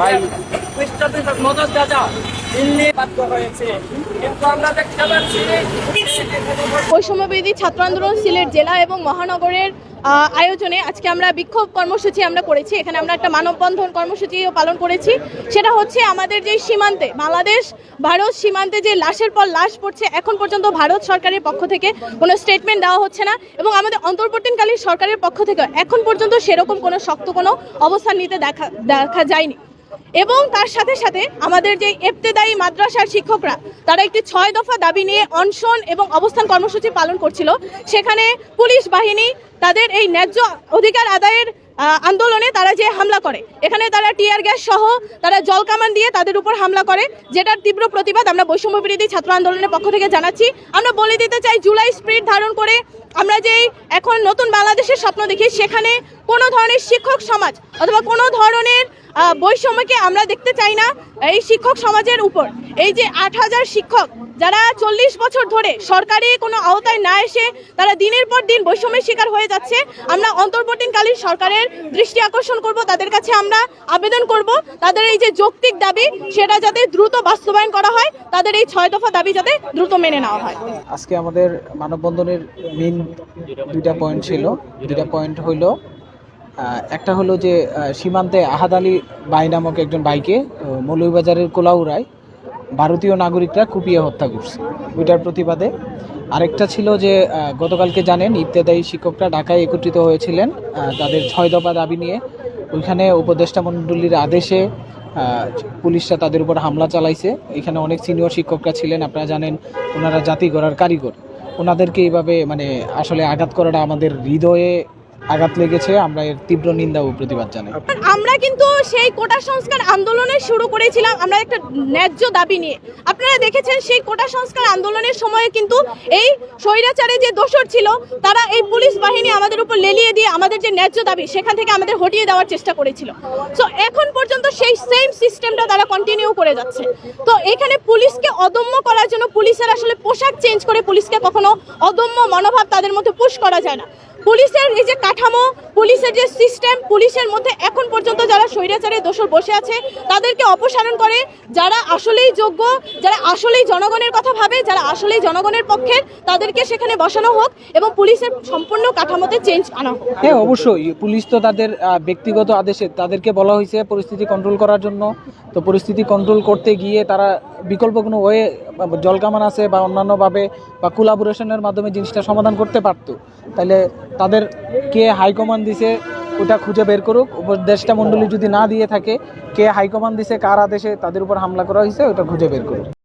ভাই খ্রিস্টানদের মদত দাদা বৈষম্যবিধি ছাত্র আন্দোলন সিলেট জেলা এবং মহানগরের আয়োজনে আজকে আমরা বিক্ষোভ কর্মসূচি আমরা করেছি। এখানে আমরা একটা মানববন্ধন কর্মসূচিও পালন করেছি। সেটা হচ্ছে আমাদের যে সীমান্তে, বাংলাদেশ ভারত সীমান্তে যে লাশের পর লাশ পড়ছে, এখন পর্যন্ত ভারত সরকারের পক্ষ থেকে কোনো স্টেটমেন্ট দেওয়া হচ্ছে না এবং আমাদের অন্তর্বর্তীকালীন সরকারের পক্ষ থেকে এখন পর্যন্ত সেরকম কোনো শক্ত কোনো অবস্থান নিতে দেখা দেখা যায়নি। এবং তার সাথে সাথে আমাদের যে এফতেদায়ী মাদ্রাসার শিক্ষকরা, তারা একটি ছয় দফা দাবি নিয়ে অনশন এবং অবস্থান কর্মসূচি পালন করছিল। সেখানে পুলিশ বাহিনী তাদের এই ন্যায্য অধিকার আদায়ের আন্দোলনে তারা যে হামলা করে, এখানে তারা টিয়ার গ্যাস সহ তারা জল কামান দিয়ে তাদের উপর হামলা করে, যেটার তীব্র প্রতিবাদ আমরা বৈষম্য বিরোধী ছাত্র আন্দোলনের পক্ষ থেকে জানাচ্ছি। আমরা বলে দিতে চাই, জুলাই স্প্রিট ধারণ করে আমরা যেই এখন নতুন বাংলাদেশের স্বপ্ন দেখি, সেখানে কোনো ধরনের শিক্ষক সমাজ অথবা কোনো ধরনের বৈষম্যকে আমরা দেখতে চাই না এই শিক্ষক সমাজের উপর। এই যে আট হাজার শিক্ষক যারা চল্লিশ বছর ধরে সরকারি কোনো আওতায় না এসে তারা দিনের পর দিন বৈষম্যের শিকার হয়ে যাচ্ছে, আমরা অন্তর্বর্তীকালীন সরকারের দৃষ্টি আকর্ষণ করব, তাদের কাছে আমরা আবেদন করব। তাদের এই যে যৌক্তিক দাবি, সেটা যাতে দ্রুত বাস্তবায়ন করা হয়, তাদের এই ছয় দফা দাবি যাতে দ্রুত মেনে নেওয়া হয়। আজকে আমাদের মানববন্ধনের মেন দুইটা পয়েন্ট ছিল। দুইটা পয়েন্ট হইল একটা হলো যে সীমান্তে আহাদ আলী বাই নামক একজন বাইকে আহ, মৌলভীবাজারের কোলাউড়ায় ভারতীয় নাগরিকরা কুপিয়ে হত্যা করছে ওইটার প্রতিবাদে। আরেকটা ছিল যে গতকালকে জানেন ইত্যাদায়ী শিক্ষকরা ঢাকায় একত্রিত হয়েছিলেন তাদের ছয় দফা দাবি নিয়ে। ওইখানে উপদেষ্টা মণ্ডলীর আদেশে পুলিশরা তাদের উপর হামলা চালাইছে। এখানে অনেক সিনিয়র শিক্ষকরা ছিলেন আপনারা জানেন ওনারা জাতি গড়ার কারিগর। ওনাদেরকে এইভাবে মানে আসলে আঘাত করাটা আমাদের হৃদয়ে আঘাত লেগেছে, আমরা এর তীব্র নিন্দা ও প্রতিবাদ জানাই। আমরা কিন্তু সেই কোটা সংস্কার আন্দোলনে শুরু করেছিলাম, আমরা একটা ন্যায্য দাবি নিয়ে। আপনারা দেখেছেন সেই কোটা সংস্কার আন্দোলনের সময়ে কিন্তু এই স্বৈরাচারে যে দোষর ছিল, তারা এই পুলিশ বাহিনী আমাদের উপর লেলিয়ে দিয়ে আমাদের যে ন্যায্য দাবি, সেখান থেকে আমাদের হটিয়ে দেওয়ার চেষ্টা করেছিল। সো এখন পর্যন্ত সেই সেম সিস্টেমটা তারা কন্টিনিউ করে যাচ্ছে। তো এখানে পুলিশকে অদম্য করার জন্য পুলিশের আসলে পোশাক চেঞ্জ করে পুলিশকে কখনো অদম্য মনোভাব তাদের মধ্যে পুশ করা যায় না। পুলিশের এই যে কাঠামো, পুলিশের যে সিস্টেম পুলিশের মধ্যে এখন পর্যন্ত যারা স্বৈরাচারের দোষর বসে আছে, তাদেরকে অপসারণ করে যারা আসলেই যোগ্য, যারা আসলেই জনগণের কথা ভাবে, যারা আসলেই জনগণের পক্ষের, তাদেরকে সেখানে বসানো হোক এবং পুলিশের সম্পূর্ণ কাঠামোতে চেঞ্জ আনা হোক। হ্যাঁ অবশ্যই। পুলিশ তো তাদের ব্যক্তিগত আদেশে তাদেরকে বলা হয়েছে পরিস্থিতি কন্ট্রোল করার জন্য। তো পরিস্থিতি কন্ট্রোল করতে গিয়ে তারা বিকল্প কোনো ওয়ে জল কামান আছে বা অন্যান্যভাবে বা কোলাবোরেশনের মাধ্যমে জিনিসটা সমাধান করতে পারতো। তাহলে তাদের কে হাইকমান্ড দিছে, ওটা খুঁজে বের করুক। উপদেষ্টা মণ্ডলী যদি না দিয়ে থাকে, কে হাইকমান্ড দিছে, কার আদেশে তাদের উপর হামলা করা হয়েছে, ওটা খুঁজে বের করুক।